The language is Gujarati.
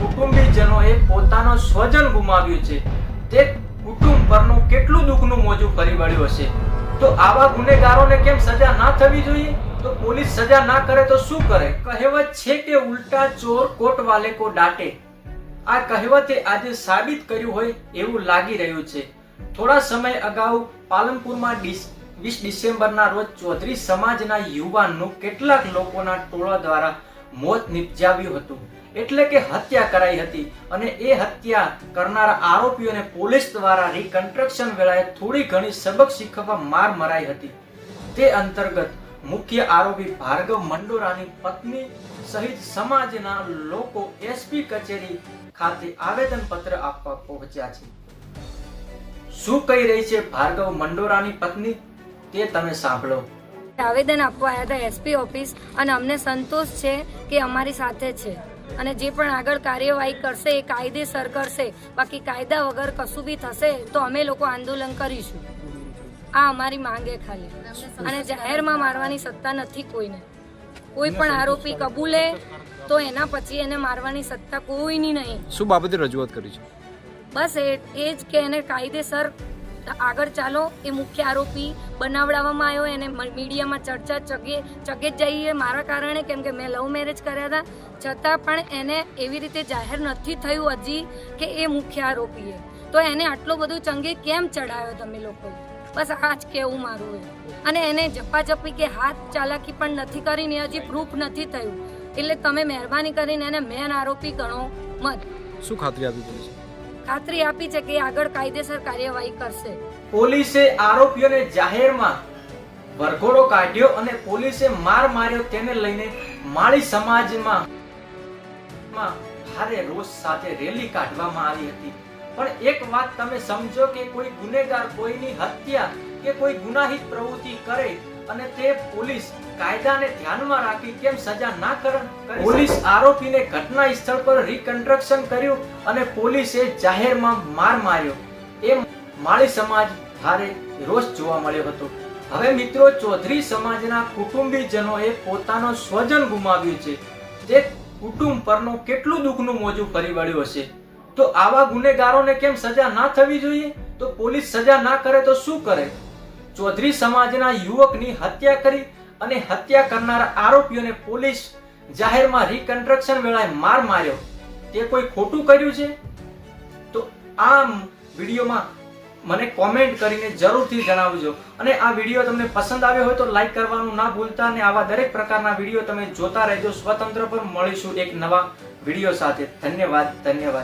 કુટુંબીજનોએ પોતાનો સ્વજન ગુમાવ્યું છે. તે કુટુંબ પરનું કેટલું દુઃખનું મોજું કરી વળ્યું હશે? તો આવા ગુનેગારોને કેમ સજા ના થવી જોઈએ? તો પોલીસ સજા ના કરે તો શું કરે? કહેવત છે કે ઉલટા ચોર કોટ કો ડાટે આ કહેવતે આજે સાબિત કર્યું હોય એવું લાગી રહ્યું છે. થોડા સમય અગાઉ પાલનપુરમાં વીસ ડિસેમ્બરના રોજ ચૌધરી સમાજના યુવાનનું કેટલાક લોકોના ટોળા દ્વારા મોત નિપજાવ્યું હતું. એટલે કે હત્યા કરાઈ હતી અને એ હત્યા કરનારા આરોપીઓને પોલીસ દ્વારા રિકન્સ્ટ્રક્શન વેળાએ થોડી ઘણી સબક શીખવવા માર મરાઈ હતી. તે અંતર્ગત મુખ્ય આરોપી ભાર્ગવ મંડોરાની પત્ની સહિત સમાજના લોકો એસપી કચેરી ખાતે આવેદન પત્ર આપવા પહોંચ્યા છે. શું કહી રહી છે ભાર્ગવ મંડોરાની પત્ની? તે તમે સાંભળો. આવેદન આપવા આવ્યા હતા એસપી ઓફિસ અને અમને સંતોષ છે કે અમારી સાથે છે. અને જે પણ આગળ કાર્યવાહી કરશે એ કાયદેસર કરશે. બાકી કાયદા વગર કશું બી થશે તો અમે લોકો આંદોલન કરીશું. આ અમારી માંગે ખાલી. અને જાહેરમાં મારવાની સત્તા નથી કોઈને. કોઈ પણ આરોપી કબૂલે તો એના પછી એને મારવાની સત્તા કોઈની નહીં. શું બાબતે રજૂઆત કરી છે? બસ એ જ કે એને કાયદેસર આગળ ચાલો, એ મુખ્ય આરોપી બનાવડાવવામાં આવ્યો, એને મીડિયામાં ચર્ચા ચગે ચગે જ જઈએ મારા કારણે, કેમ કે મેં લવ મેરેજ કર્યા હતા. છતાં પણ એને એવી રીતે જાહેર નથી થયું હજી કે એ મુખ્ય આરોપીએ તો એને આટલો બધું ચંગે કેમ ચડાવ્યો તમે લોકો? બસ આ જ કેવું મારું અને એને જપાજપી કે હાથ ચાલાકી પણ નથી કરીને હજી પ્રૂફ નથી થયું. એટલે તમે મહેરબાની કરીને એને મેન આરોપી ગણો. મત. શું ખાતરી આપી પોલીસે ખાતરી આપી છે કે આગળ કાયદેસર કાર્યવાહી કરશે. પોલીસે આરોપીઓને જાહેરમાં વરઘોડો કાઢ્યો અને પોલીસે માર માર્યો તેને લઈને માળી સમાજમાં ભારે રોષ સાથે રેલી કાઢવામાં આવી હતી. પણ એક વાત તમે સમજો કે કોઈ ગુનેગાર કોઈની હત્યા કે કોઈ ગુનાહિત પ્રવૃત્તિ કરે અને તે પોલીસ કાયદાને ધ્યાનમાં રાખી કેમ સજા ના કરે પોલીસ આરોપીને ઘટના સ્થળ પર રિકન્સ્ટ્રક્શન કર્યું અને પોલીસે જાહેરમાં માર માર્યો. એમ માળી સમાજ ભારે રોષ જોવા મળ્યો હતો. હવે મિત્રો, ચૌધરી સમાજના કુટુંબીજનોએ પોતાનો સ્વજન ગુમાવ્યું છે. તે કુટુંબ પરનો કેટલું દુઃખનું મોજું ફરી વળ્યું હશે? તો આવા ગુનેગારોને કેમ સજા ના થવી જોઈએ? તો પોલીસ સજા ના કરે તો શું કરે? ચૌધરી સમાજના યુવકની હત્યા કરી અને હત્યા કરનારા આરોપીઓને પોલીસ જાહેરમાં રિકન્સ્ટ્રક્શન વેળાએ માર માર્યો. તે કોઈ ખોટું કર્યું છે? તો આ વિડીયોમાં મને કોમેન્ટ કરીને જરૂરથી જણાવજો. અને આ વીડિયો તમને પસંદ આવ્યો હોય તો લાઈક કરવાનું ના ભૂલતા અને આવા દરેક પ્રકારના વીડિયો તમે જોતા રહેજો. સ્વતંત્ર પર મળીશું એક નવા વીડિયો સાથે. ધન્યવાદ ધન્યવાદ.